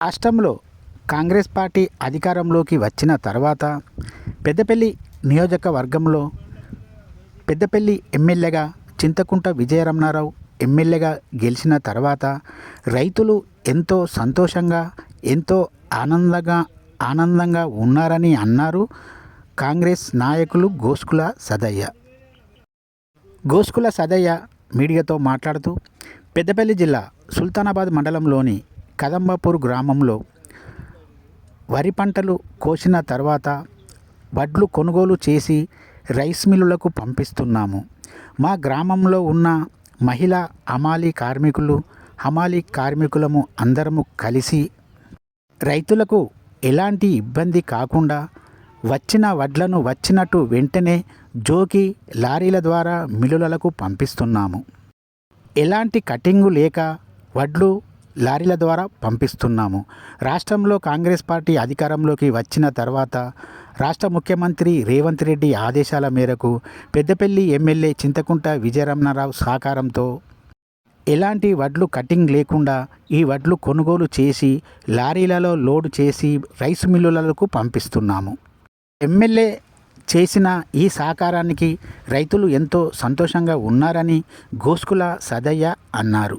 రాష్ట్రంలో కాంగ్రెస్ పార్టీ అధికారంలోకి వచ్చిన తర్వాత పెద్దపల్లి నియోజకవర్గంలో పెద్దపల్లి ఎమ్మెల్యేగా చింతకుంట విజయరమణారావు ఎమ్మెల్యేగా గెలిచిన తర్వాత రైతులు ఎంతో సంతోషంగా ఎంతో ఆనందంగా ఆనందంగా ఉన్నారని అన్నారు కాంగ్రెస్ నాయకులు గోస్కుల సదయ్య. గోస్కుల సదయ్య మీడియాతో మాట్లాడుతూ పెద్దపల్లి జిల్లా సుల్తానాబాద్ మండలంలోని కదంబాపూర్ గ్రామంలో వరి పంటలు కోసిన తర్వాత వడ్లు కొనుగోలు చేసి రైస్ మిల్లులకు పంపిస్తున్నాము. మా గ్రామంలో ఉన్న మహిళా హమాలీ కార్మికులు హమాలీ కార్మికులము అందరము కలిసి రైతులకు ఎలాంటి ఇబ్బంది కాకుండా వచ్చిన వడ్లను వచ్చినట్టు వెంటనే జోకి లారీల ద్వారా మిల్లులకు పంపిస్తున్నాము. ఎలాంటి కటింగు లేక వడ్లు లారీల ద్వారా పంపిస్తున్నాము. రాష్ట్రంలో కాంగ్రెస్ పార్టీ అధికారంలోకి వచ్చిన తర్వాత రాష్ట్ర ముఖ్యమంత్రి రేవంత్ రెడ్డి ఆదేశాల మేరకు పెద్దపల్లి ఎమ్మెల్యే చింతకుంట విజయరమణారావు సహకారంతో ఎలాంటి వడ్లు కటింగ్ లేకుండా ఈ వడ్లు కొనుగోలు చేసి లారీలలో లోడ్ చేసి రైస్ మిల్లులకు పంపిస్తున్నాము. ఎమ్మెల్యే చేసిన ఈ సహకారానికి రైతులు ఎంతో సంతోషంగా ఉన్నారని గోస్కుల సదయ్య అన్నారు.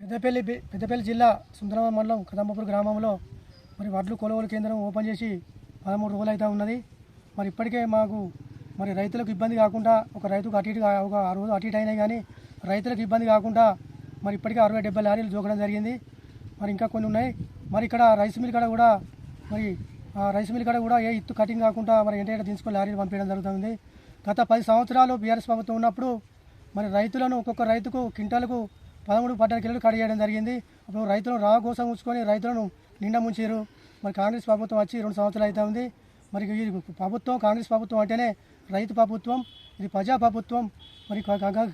పెద్దపల్లి పెద్దపల్లి జిల్లా సుందరమ మండలం కదంబపూర్ గ్రామంలో మరి వడ్లు కొనుగోలు కేంద్రం ఓపెన్ చేసి పదమూడు రోజులు అయితే ఉన్నది. మరి ఇప్పటికే మాకు మరి రైతులకు ఇబ్బంది కాకుండా ఒక రైతుకు అటు ఇటు ఒక ఆ రోజు అటు ఇటు అయినాయి కానీ రైతులకు ఇబ్బంది కాకుండా మరి ఇప్పటికే అరవై డెబ్బై లారీలు జోకడం జరిగింది. మరి ఇంకా కొన్ని ఉన్నాయి. మరి ఇక్కడ రైస్ మిల్ కాడ కూడా మరి ఆ రైస్ మిల్ కాడ కూడా ఏ ఇత్తు కటింగ్ కాకుండా మరి ఏంటంటే తీసుకొని లారీలు పంపించడం జరుగుతుంది. గత పది సంవత్సరాలు బీఆర్ఎస్ ప్రభుత్వం ఉన్నప్పుడు మరి రైతులను ఒక్కొక్క రైతుకు క్వింటాలకు పదమూడు పద్నాలుగు కిలోలు కట్ చేయడం జరిగింది. అప్పుడు రైతులను రా కోసం ఉంచుకొని రైతులను నిండా ముంచారు మరి కాంగ్రెస్ ప్రభుత్వం వచ్చి రెండు సంవత్సరాలు అయితే ఉంది. మరి ఈ ప్రభుత్వం కాంగ్రెస్ ప్రభుత్వం అంటేనే రైతు ప్రభుత్వం ఇది ప్రజా ప్రభుత్వం. మరి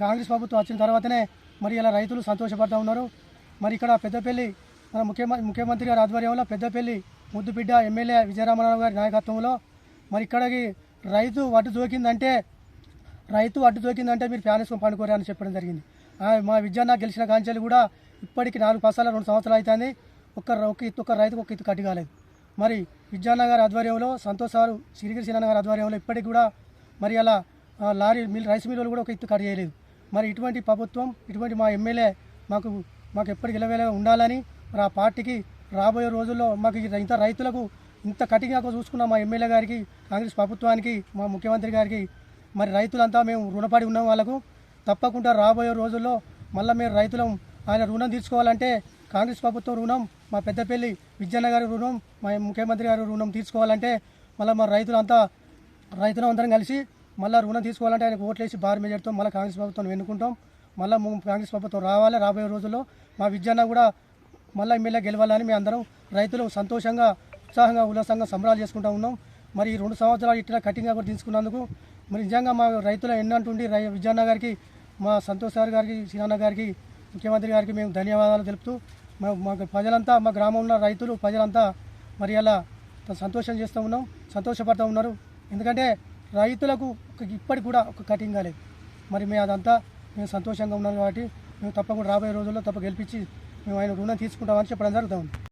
కాంగ్రెస్ ప్రభుత్వం వచ్చిన తర్వాతనే మరి ఇలా రైతులు సంతోషపడుతూ ఉన్నారు. మరి ఇక్కడ పెద్దపల్లి మన ముఖ్యమంత్రి ముఖ్యమంత్రి గారి ఆధ్వర్యంలో పెద్దపల్లి ముద్దుబిడ్డ ఎమ్మెల్యే విజయరామరావు గారి నాయకత్వంలో మరి ఇక్కడికి రైతు వడ్డు దోకిందంటే రైతు అడ్డు దొరికిందంటే మీరు ఫ్యాన్ పండుకోరే అని చెప్పడం జరిగింది. ఆ, మా విద్యాన్న గెలిచిన కాంచెలు కూడా ఇప్పటికి నాలుగు పసాల రెండు సంవత్సరాలు అవుతుంది ఒక్క ఒక ఇత్తు ఒక రైతుకు ఒక ఇత్తు కట్టి కాలేదు. మరి విద్యానగర్ ఆధ్వర్యంలో సంతోష్ సారు సిరిగిరి సిన్న ఆధ్వర్యంలో ఇప్పటికి కూడా మరి అలా లారీ మిల్ రైస్ మిల్లులు కూడా ఒక ఇత్తు కట్ చేయలేదు. మరి ఇటువంటి ప్రభుత్వం ఇటువంటి మా ఎమ్మెల్యే మాకు మాకు ఎప్పటికి ఇలవేలా ఉండాలని మరి ఆ పార్టీకి రాబోయే రోజుల్లో మాకు ఇంత రైతులకు ఇంత కఠినంగా చూసుకున్న మా ఎమ్మెల్యే గారికి కాంగ్రెస్ ప్రభుత్వానికి మా ముఖ్యమంత్రి గారికి మరి రైతులంతా మేము రుణపడి ఉన్నాం వాళ్ళకు. తప్పకుండా రాబోయే రోజుల్లో మళ్ళీ మేము రైతులం ఆయన రుణం తీర్చుకోవాలంటే కాంగ్రెస్ ప్రభుత్వం రుణం మా పెద్దపల్లి విజయన్న గారి రుణం మా ముఖ్యమంత్రి గారి రుణం తీర్చుకోవాలంటే మళ్ళీ మా రైతులంతా రైతులు అందరం కలిసి మళ్ళీ రుణం తీసుకోవాలంటే ఆయనకు ఓట్లేసి భారీ మెజార్టీతో మళ్ళీ కాంగ్రెస్ ప్రభుత్వం ఎన్నుకుంటాం. మళ్ళీ కాంగ్రెస్ ప్రభుత్వం రావాలి రాబోయే రోజుల్లో. మా విజయన్న కూడా మళ్ళీ ఎమ్మెల్యే గెలవాలని మేము అందరం రైతులు సంతోషంగా ఉత్సాహంగా ఉల్లాసంగా సంబరాలు చేసుకుంటూ ఉన్నాం. మరి ఈ రెండు సంవత్సరాలు ఇట్లా కఠినంగా కూడా తీసుకున్నందుకు మరి నిజంగా మా రైతుల ఎన్నంటుండి రై విజయన్న గారికి మా సంతోష్ సార్ గారికి శ్రీనాన్న గారికి ముఖ్యమంత్రి గారికి మేము ధన్యవాదాలు తెలుపుతూ మా మాకు ప్రజలంతా మా గ్రామంలో ఉన్న రైతులు ప్రజలంతా మరి అలా సంతోషం చేస్తూ ఉన్నాం సంతోషపడుతూ ఉన్నారు. ఎందుకంటే రైతులకు ఒక ఇప్పటికి కూడా ఒక కటింగ్ కాలేదు. మరి మేము అదంతా మేము సంతోషంగా ఉన్నాం కాబట్టి మేము తప్పకుండా రాబోయే రోజుల్లో తప్ప గెలిపించి మేము ఆయన రుణం తీసుకుంటామని చెప్పడం జరుగుతూ ఉంది.